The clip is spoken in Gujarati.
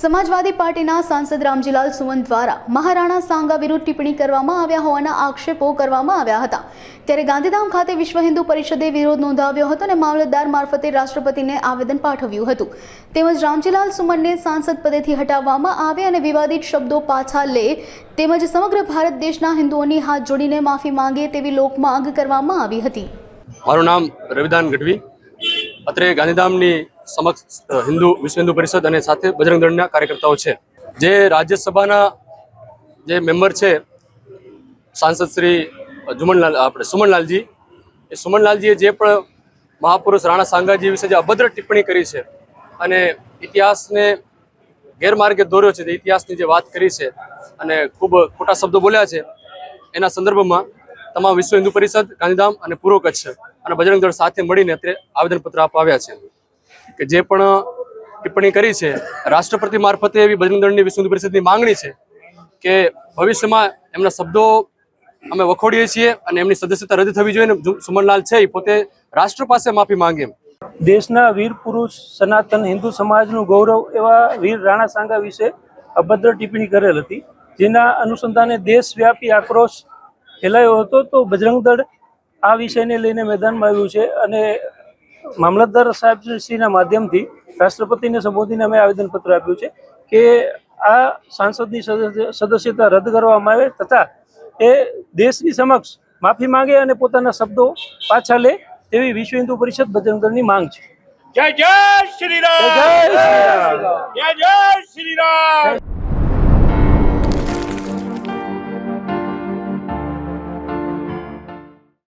સમાજવાદી પાર્ટીના સાંસદ રામજીલાલ સુમન દ્વારા મહારાણા સાંગા વિરુદ્ધ ટિપ્પણી કરવામાં આવ્યા હોવાના આક્ષેપો કરવામાં આવ્યા હતા. ત્યારે ગાંધીધામ ખાતે વિશ્વ હિન્દુ પરિષદે વિરોધ નોંધાવ્યો હતો અને મામલતદાર મારફતે રાષ્ટ્રપતિને આવેદન પાઠવ્યું હતું. તેમજ રામજીલાલ સુમનને સાંસદ પદેથી હટાવવામાં આવે અને વિવાદિત શબ્દો પાછા લે, તેમજ સમગ્ર ભારત દેશના હિન્દુઓની હાથ જોડીને માફી માંગે તેવી લોકમાંગ કરવામાં આવી હતી. મારું નામ રવિદાન ગઢવી. અત્રે ગાંધીધામની સમક્ષ હિન્દુ, વિશ્વ હિન્દુ પરિષદ અને સાથે બજરંગ દળના કાર્યકર્તાઓ છે. જે રાજ્યસભાના જે મેમ્બર છે, સાંસદ શ્રી જુમનલાલ, આપણે સુમનલાલજી, એ સુમનલાલજીએ જે પણ મહાપુરુષ રાણા સાંગાજી વિશે જે અભદ્ર ટિપ્પણી કરી છે અને ઇતિહાસને ગેરમાર્ગે દોર્યો છે તે ઇતિહાસની જે વાત કરી છે અને ખૂબ ખોટા શબ્દો બોલ્યા છે, એના સંદર્ભમાં તમામ વિશ્વ હિન્દુ પરિષદ, ગાંધીધામ અને પૂર્વ કચ્છ અને બજરંગ દળ સાથે મળીને અત્યારે આવેદનપત્ર આપવા આવ્યા છે. કે જે પણ ટિપ્પણી કરી છે, રાષ્ટ્રપતિ મારફતે એવી બજરંગ દળની વિશ્વ પરિષદની માંગણી છે કે ભવિષ્યમાં એમના શબ્દો અમે વખોડીએ છીએ અને એમની સદસ્યતા રદ થવી જોઈએ. સુમનલાલ છે એ પોતે રાષ્ટ્ર પાસે માફી માંગે દેશના વીર પુરુષ, સનાતન હિન્દુ સમાજનું ગૌરવ એવા વીર રાણા સાંગા વિશે અભદ્ર ટિપ્પણી કરેલ હતી, જેના અનુસંધાને દેશવ્યાપી આક્રોશ ફેલાયો હતો. તો બજરંગ દળ આ વિષયને લઈને મેદાનમાં આવ્યું છે અને મામલતદાર સાહેબશ્રીના માધ્યમથી રાષ્ટ્રપતિને સંબોધીને અમે આવેદનપત્ર આપ્યું છે કે આ સાંસદની સદસ્યતા રદ કરવામાં આવે તથા એ દેશની સમક્ષ માફી માંગે અને પોતાના શબ્દો પાછા લે તેવી વિશ્વ હિન્દુ પરિષદ બજરંગ માંગ છે. જય જય શ્રી રામ જય શ્રી રામ. જય જય શ્રી રામ